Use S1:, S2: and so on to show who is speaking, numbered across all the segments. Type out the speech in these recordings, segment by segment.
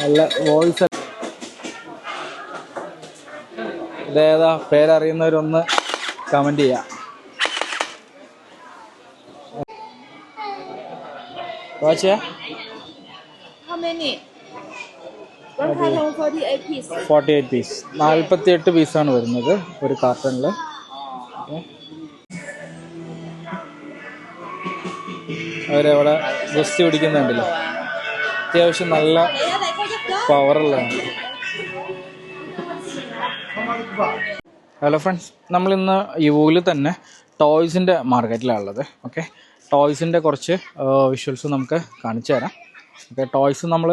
S1: നല്ല വോയിസ് ഇതേതാ? പേരറിയുന്നവരൊന്ന് കമന്റ് ചെയ്യാം.
S2: How many? One carton, 48 piece.
S1: Forty eight piece നാൽപ്പത്തി എട്ട് പീസാണ് വരുന്നത് ഒരു കാർട്ടണിൽ അവരവിടെ ഗുസ്തി പിടിക്കുന്നുണ്ടല്ലോ അത്യാവശ്യം നല്ല പവറുള്ളതാണ് ഹലോ ഫ്രണ്ട്സ് നമ്മളിന്ന് യുവിൽ തന്നെ ടോയ്സിന്റെ മാർക്കറ്റിലാണ് ഉള്ളത്. ഓക്കെ ടോയ്സിന്റെ കുറച്ച് വിഷ്വൽസ് നമുക്ക് കാണിച്ചു തരാം. ഓക്കെ ടോയ്സ് നമ്മൾ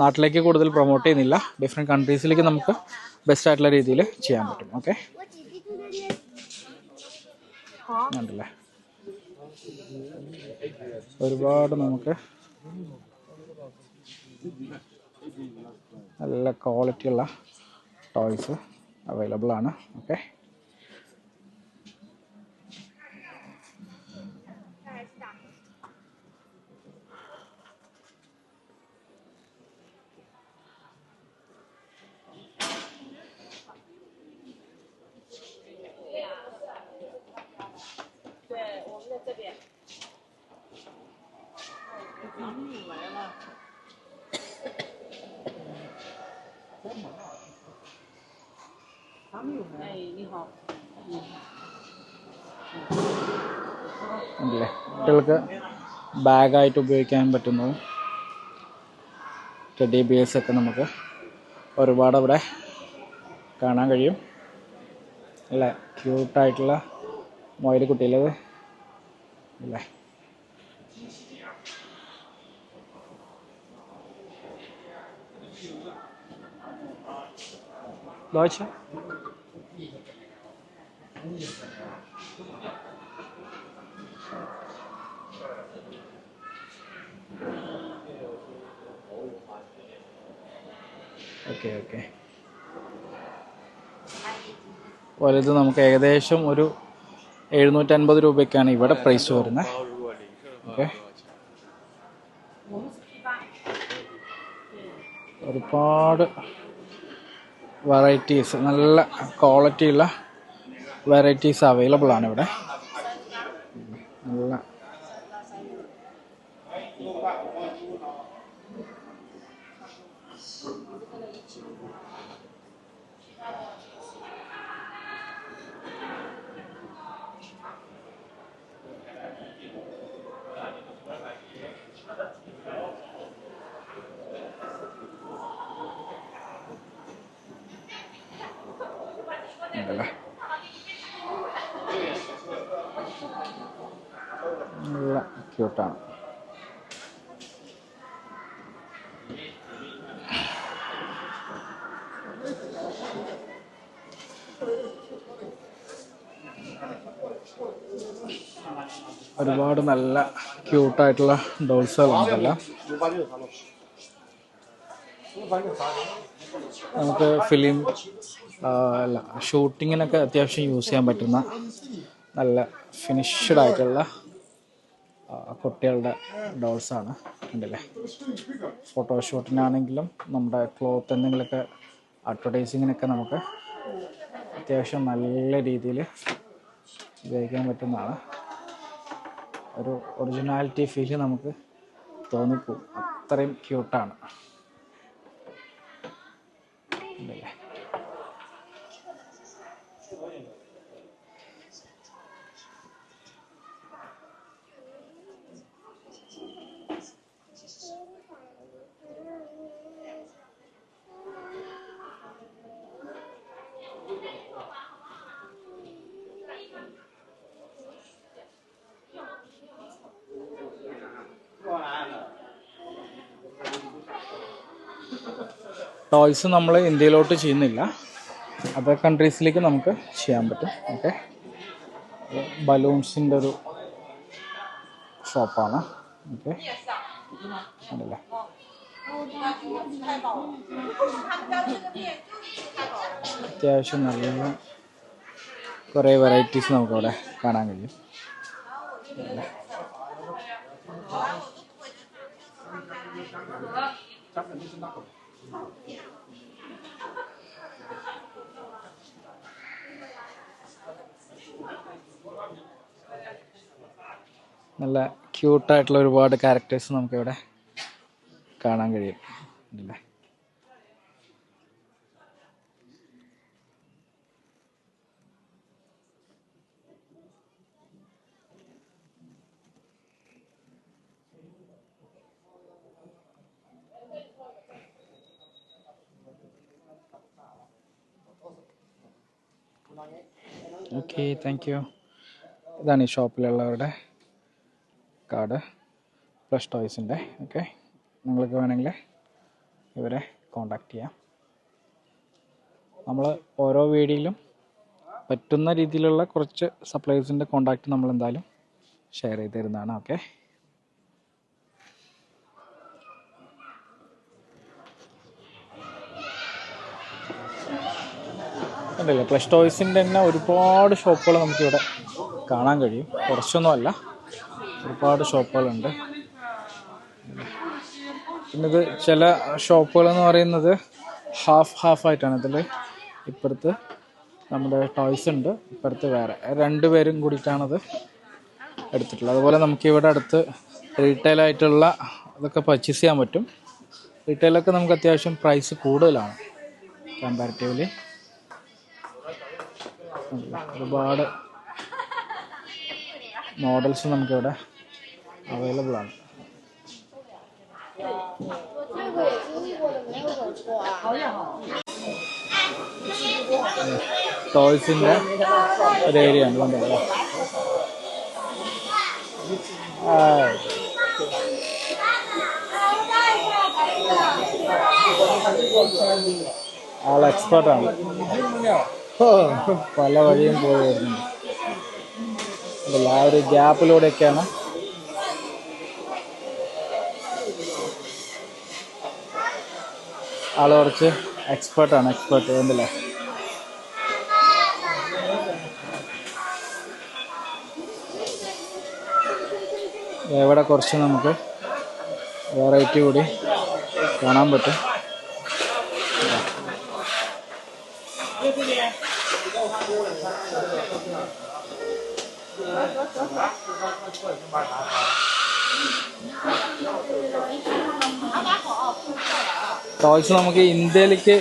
S1: നാട്ടിലേക്ക് കൂടുതൽ പ്രൊമോട്ട് ചെയ്യുന്നില്ല. ഡിഫറെന്റ് കൺട്രീസിലേക്ക് നമുക്ക് ബെസ്റ്റ് ആയിട്ടുള്ള രീതിയിൽ ചെയ്യാൻ പറ്റും. ഓക്കെ ഉണ്ടല്ലേ ഒരുപാട് നമുക്ക് നല്ല ക്വാളിറ്റിയുള്ള ടോയ്സ് അവൈലബിൾ ആണ്. ഓക്കെ കുട്ടികൾക്ക് ബാഗായിട്ട് ഉപയോഗിക്കാൻ പറ്റുന്നതും ടെഡി ബിയേഴ്സ് ഒക്കെ നമുക്ക് ഒരുപാട് അവിടെ കാണാൻ കഴിയും. അല്ലേ ക്യൂട്ടായിട്ടുള്ള മൊയിൽ കുട്ടിയിലത് അല്ലേ ദോശ ഓക്കെ ഓക്കെ വലുത് നമുക്ക് ഏകദേശം ഒരു എഴുന്നൂറ്റൻപത് രൂപയ്ക്കാണ് ഇവിടെ പ്രൈസ് വരുന്നത്. ഓക്കെ ഒരുപാട് വെറൈറ്റീസ് നല്ല ക്വാളിറ്റിയുള്ള വെറൈറ്റീസ് അവൈലബിൾ ആണ് ഇവിടെ നല്ല ഉണ്ടല്ലേ നല്ല ക്യൂട്ടാണ് ഒരുപാട് നല്ല ക്യൂട്ടായിട്ടുള്ള ഡോൾസുകളുണ്ടല്ലോ നമുക്ക് ഫിലിം അല്ല ഷൂട്ടിങ്ങിനൊക്കെ അത്യാവശ്യം യൂസ് ചെയ്യാൻ പറ്റുന്ന നല്ല ഫിനിഷ്ഡ് ആയിട്ടുള്ള കുട്ടികളുടെ ഡോൾസാണ് ഉണ്ടല്ലേ ഫോട്ടോഷൂട്ടിനാണെങ്കിലും നമ്മുടെ ക്ലോത്ത് എന്തെങ്കിലുമൊക്കെ അഡ്വർടൈസിങ്ങിനൊക്കെ നമുക്ക് അത്യാവശ്യം നല്ല രീതിയിൽ ഉപയോഗിക്കാൻ പറ്റുന്നതാണ്. ഒരു ഒറിജിനാലിറ്റി ഫീൽ നമുക്ക് തോന്നിപ്പോവും അത്രയും ക്യൂട്ടാണ് ഉണ്ടല്ലേ ടോയ്സ് നമ്മൾ ഇന്ത്യയിലോട്ട് ചെയ്യുന്നില്ല. അതർ കൺട്രീസിലേക്ക് നമുക്ക് ചെയ്യാൻ പറ്റും. ഓക്കെ ബലൂൺസിന്റെ ഒരു ഷോപ്പാണ് ഓക്കെ ഉണ്ടല്ലേ? അത്യാവശ്യം നല്ല കുറേ വെറൈറ്റീസ് നമുക്കവിടെ കാണാൻ കഴിയും. നല്ല ക്യൂട്ടായിട്ടുള്ള ഒരുപാട് ക്യാരക്ടേഴ്സ് നമുക്കിവിടെ കാണാൻ കഴിയും. അല്ലേ ഓക്കെ താങ്ക് യു ഇതാണ് ഈ ഷോപ്പിലുള്ളവരുടെ കാർഡ് പ്ലസ് ടോയ്സിന്റെ ഓക്കെ നിങ്ങൾക്ക് വേണമെങ്കിൽ ഇവരെ കോണ്ടാക്ട് ചെയ്യാം. നമ്മൾ ഓരോ വീഡിയോയിലും പറ്റുന്ന രീതിയിലുള്ള കുറച്ച് സപ്ലൈസിന്റെ കോണ്ടാക്റ്റ് നമ്മൾ എന്തായാലും ഷെയർ ചെയ്ത് തരുന്നതാണ് ഓക്കെ ഉണ്ടല്ലേ പ്ലസ് ടോയ്സിന്റെ തന്നെ ഒരുപാട് ഷോപ്പുകൾ നമുക്കിവിടെ കാണാൻ കഴിയും. കുറച്ചൊന്നുമല്ല. ഒരുപാട് ഷോപ്പുകളുണ്ട്. പിന്നെ ഇത് ചില ഷോപ്പുകൾ എന്ന് പറയുന്നത് ഹാഫ് ഹാഫ് ആയിട്ടാണ് ഇതിൽ ഇപ്പുറത്ത് നമ്മുടെ ടോയ്സ് ഉണ്ട് ഇപ്പുറത്ത് വേറെ. രണ്ട് പേരും കൂടിയിട്ടാണത് എടുത്തിട്ടുള്ളത്. അതുപോലെ നമുക്ക് ഇവിടെ അടുത്ത് റീറ്റെയിൽ ആയിട്ടുള്ള അതൊക്കെ പർച്ചേസ് ചെയ്യാൻ പറ്റും. റീറ്റെയിലൊക്കെ നമുക്ക് അത്യാവശ്യം പ്രൈസ് കൂടുതലാണ് കമ്പാരിറ്റീവ്ലി ഒരുപാട് മോഡൽസ് നമുക്കിവിടെ അവൈലബിൾ ആണ്. ടോയ്സിന്റെ ഒരു ഏരിയ ഉണ്ട് കൊണ്ടുപോകാം ആൾ എക്സ്പേർട്ടാണ് പല വഴിയും പോയി വരുന്നുണ്ട്. ആ ഒരു ഗ്യാപ്പിലൂടെയൊക്കെയാണ് ആൾ കുറച്ച് എക്സ്പേർട്ടാണ് എക്സ്പേർട്ട് എന്തല്ലേ ഇവിടെ കുറച്ച് നമുക്ക് വെറൈറ്റി കൂടി കാണാൻ പറ്റും. ടോയ്സ് നമുക്ക് ഇന്ത്യയിലേക്ക്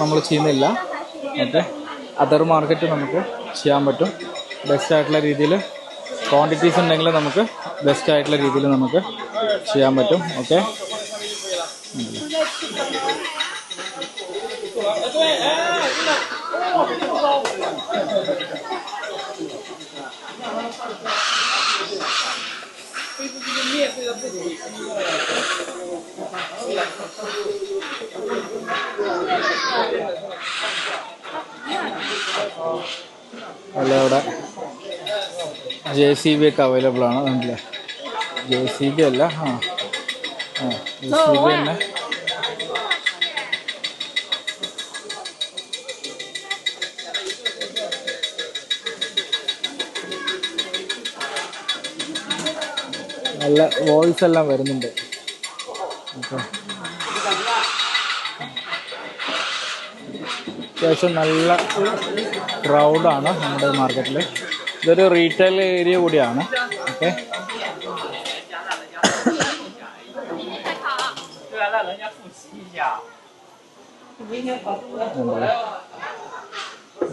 S1: നമ്മൾ ചെയ്യുന്നില്ല. മറ്റേ അതർ മാർക്കറ്റ് നമുക്ക് ചെയ്യാൻ പറ്റും. ബെസ്റ്റ് ആയിട്ടുള്ള രീതിയിൽ ക്വാണ്ടിറ്റീസ് ഉണ്ടെങ്കിൽ നമുക്ക് ബെസ്റ്റ് ആയിട്ടുള്ള രീതിയിൽ നമുക്ക് ചെയ്യാൻ പറ്റും. ഓക്കെ അല്ല അവിടെ ജെ സി ബി ഒക്കെ അവൈലബിൾ ആണ് അല്ലേ ജെ സി ബി അല്ല ആ ജെ സി ബി തന്നെ. നല്ല വോയിസ് എല്ലാം വരുന്നുണ്ട്. അത്യാവശ്യം നല്ല ക്രൗഡാണ് നമ്മുടെ മാർക്കറ്റിൽ ഇതൊരു റീറ്റെയിൽ ഏരിയ കൂടിയാണ്. ഓക്കെ.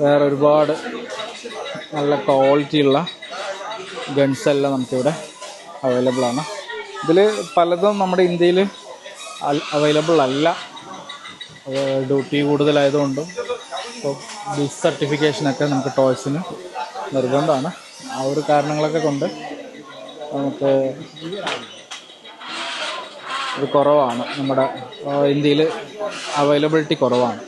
S1: വേറെ ഒരുപാട് നല്ല ക്വാളിറ്റി ഉള്ള ഗൺസ് എല്ലാം നമുക്കിവിടെ അവൈലബിൾ ആണ്. ഇതിൽ പലതും നമ്മുടെ ഇന്ത്യയിൽ അവൈലബിൾ അല്ല. ഡ്യൂട്ടി കൂടുതലായതുകൊണ്ടും ഇപ്പോൾ ബിസ് സർട്ടിഫിക്കേഷനൊക്കെ നമുക്ക് ടോയ്സിന് നിർബന്ധമാണ്. ആ ഒരു കാരണങ്ങളൊക്കെ കൊണ്ട് നമുക്ക് ഇത് കുറവാണ്. നമ്മുടെ ഇന്ത്യയിൽ അവൈലബിലിറ്റി കുറവാണ്.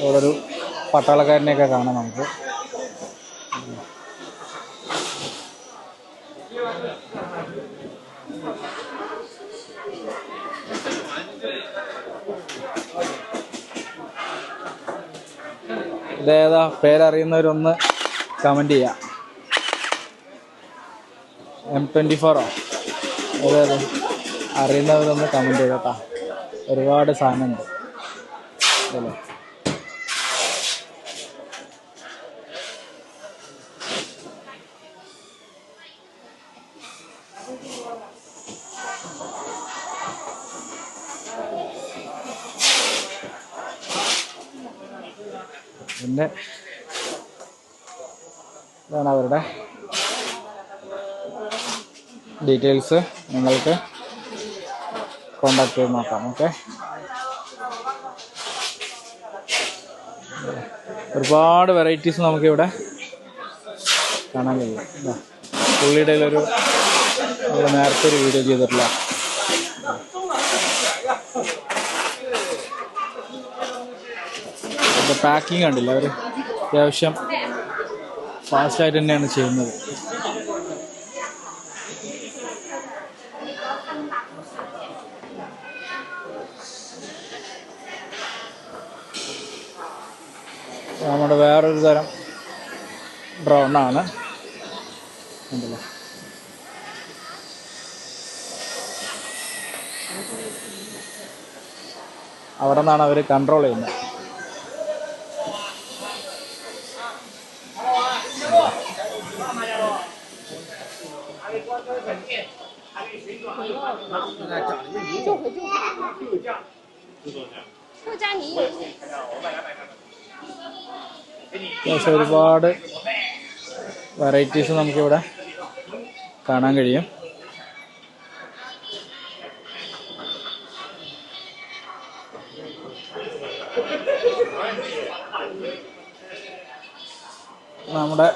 S1: ഇവിടെ ഒരു പട്ടാളക്കാരനെയൊക്കെ കാണാം നമുക്ക്. ഇതേതാ? പേരറിയുന്നവരൊന്ന് കമന്റ് ചെയ്യാം. എം ട്വന്റി ഫോറോ അതെ അറിയുന്നവരൊന്ന് കമന്റ് ചെയ്തോട്ടാ. ഒരുപാട് സാധനമുണ്ട്. അല്ലേ? അവരുടെ ഡീറ്റെയിൽസ് നിങ്ങൾക്ക് കോണ്ടാക്ട് ചെയ്ത് നോക്കാം ഓക്കെ ഒരുപാട് വെറൈറ്റീസ് നമുക്കിവിടെ കാണാൻ കഴിയും പുള്ളിയുടെ ഒരു നേരത്തെ ഒരു വീഡിയോ ചെയ്തിട്ടില്ല. പാക്കിങ് കണ്ടില്ല അവർ അത്യാവശ്യം ഫാസ്റ്റായിട്ട് തന്നെയാണ് ചെയ്യുന്നത്. നമ്മുടെ വേറൊരു തരം ആണ്. ഉണ്ടല്ലോ. അവിടെ നിന്നാണ് അവർ കൺട്രോൾ ചെയ്യുന്നത്. അത്യാവശ്യം ഒരുപാട് വെറൈറ്റീസ് നമുക്കിവിടെ കാണാൻ കഴിയും. നമ്മുടെ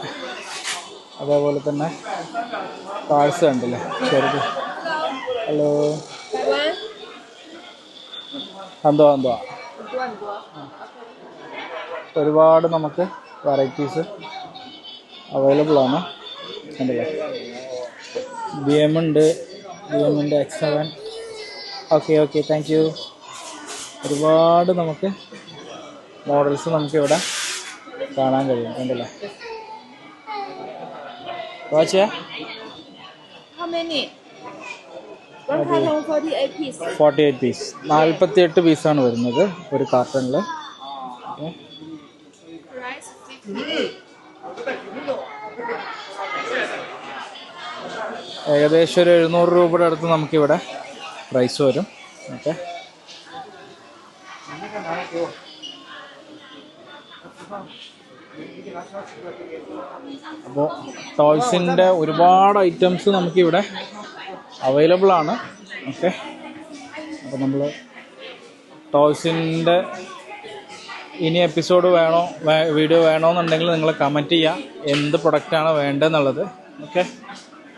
S1: അതേപോലെ തന്നെ പാഴ്സ ഉണ്ടല്ലേ ചെറുത്. ഹലോ എന്തോ എന്തോ ഒരുപാട് നമുക്ക് വെറൈറ്റീസ് അവൈലബിൾ ആണ്. ഉണ്ടല്ലേ ബി എം ഉണ്ട്. ബി എമ്മിന്റെ X seven okay okay thank you ഒരുപാട് നമുക്ക് മോഡൽസ് നമുക്കിവിടെ കാണാൻ കഴിയും. ഉണ്ടല്ലേ കണ്ടില്ലേ വാച്ചാ
S2: How many? One carton forty eight piece.
S1: Forty eight piece നാൽപ്പത്തി എട്ട് പീസാണ് വരുന്നത് ഒരു കാർട്ടണിൽ
S2: Price fifty.
S1: ഏകദേശം ഒരു എഴുന്നൂറ് രൂപയുടെ അടുത്ത് നമുക്കിവിടെ പ്രൈസ് വരും ഓക്കെ അപ്പോൾ ടോയ്സിന്റെ ഒരുപാട് ഐറ്റംസ് നമുക്കിവിടെ അവൈലബിൾ ആണ്. ഓക്കെ. അപ്പോൾ നമ്മൾ ടോയ്സിന്റെ ഇനി എപ്പിസോഡ് വേണോ വീഡിയോ വേണോന്നുണ്ടെങ്കിൽ നിങ്ങൾ കമന്റ് ചെയ്യുക എന്ത് പ്രൊഡക്റ്റാണ് വേണ്ടതെന്നുള്ളത്. ഓക്കെ.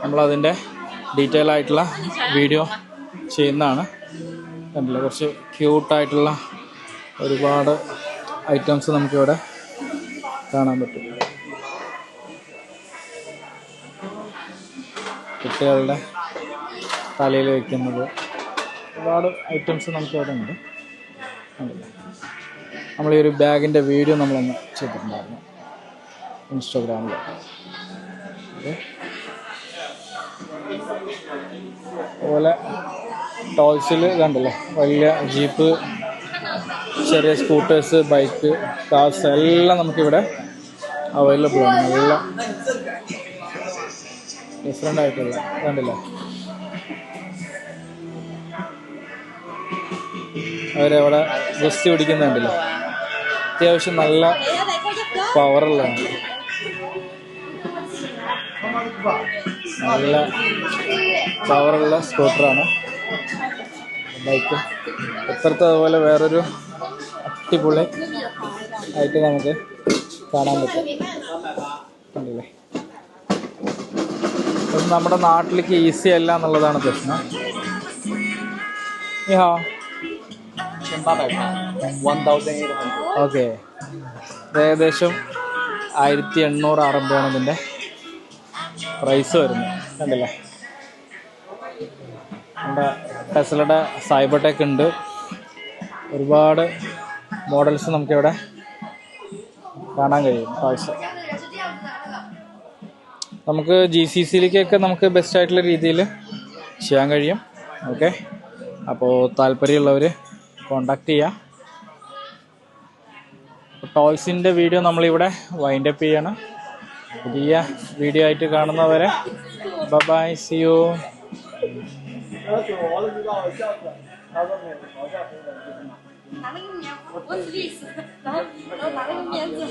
S1: നമ്മളതിന്റെ ഡീറ്റെയിൽ ആയിട്ടുള്ള വീഡിയോ ചെയ്യുന്നതാണ്. കണ്ടില്ല കുറച്ച് ക്യൂട്ടായിട്ടുള്ള ഒരുപാട് ഐറ്റംസ് നമുക്കിവിടെ കാണാൻ പറ്റും. കുട്ടികളുടെ തലയിൽ വയ്ക്കുന്നത് ഒരുപാട് ഐറ്റംസ് നമുക്ക് അവിടെ ഉണ്ട് നമ്മൾ ഈ ഒരു ബാഗിന്റെ വീഡിയോ നമ്മളൊന്ന് ചെയ്തിട്ടുണ്ടായിരുന്നു. ഇൻസ്റ്റാഗ്രാമിൽ അതുപോലെ ടോയ്സിൽ കണ്ടല്ലേ? വലിയ ജീപ്പ് ചെറിയ സ്കൂട്ടേഴ്സ് ബൈക്ക് കാർസ് എല്ലാം നമുക്കിവിടെ അവൈലബിൾ ആണ്. നല്ല ഡിഫറെന്റ് ആയിട്ടുള്ള കണ്ടില്ലേ? അവരവിടെ ഗുസ്തി പിടിക്കുന്നുണ്ടല്ലോ അത്യാവശ്യം നല്ല പവറുള്ളതാണ് നല്ല പവറുള്ള സ്കൂട്ടറാണ് ബൈക്ക് ഇപ്പുറത്ത് അതുപോലെ വേറൊരു അടിപൊളി ആയിട്ട് നമുക്ക് കാണാൻ പറ്റും. കണ്ടില്ലേ? അത് നമ്മുടെ നാട്ടിലേക്ക് ഈസി അല്ല എന്നുള്ളതാണ് പ്രശ്നം. ഓക്കെ. ഏകദേശം ആയിരത്തി എണ്ണൂറ് ആറംഭമാണ് ഇതിന്റെ പ്രൈസ് വരുന്നത്. കണ്ടില്ലേ? നമ്മുടെ ടെസ്ലയുടെ സൈബർ സൈബർടെക് ഉണ്ട്. ഒരുപാട് മോഡൽസ് നമുക്കിവിടെ കാണാൻ കഴിയും ടോയ്സ് നമുക്ക് ജി സി സിയിലേക്കൊക്കെ നമുക്ക് ബെസ്റ്റ് ആയിട്ടുള്ള രീതിയിൽ ചെയ്യാൻ കഴിയും. ഓക്കെ അപ്പോൾ താല്പര്യമുള്ളവർ കോണ്ടാക്ട് ചെയ്യുക ടോയ്സിന്റെ വീഡിയോ നമ്മളിവിടെ വൈൻഡ് അപ്പ് ചെയ്യണം. പുതിയ വീഡിയോ ആയിട്ട് കാണുന്നവരെ ബൈ സി യു
S2: 拿那个棉，我指意思，然后然后拿那个棉子。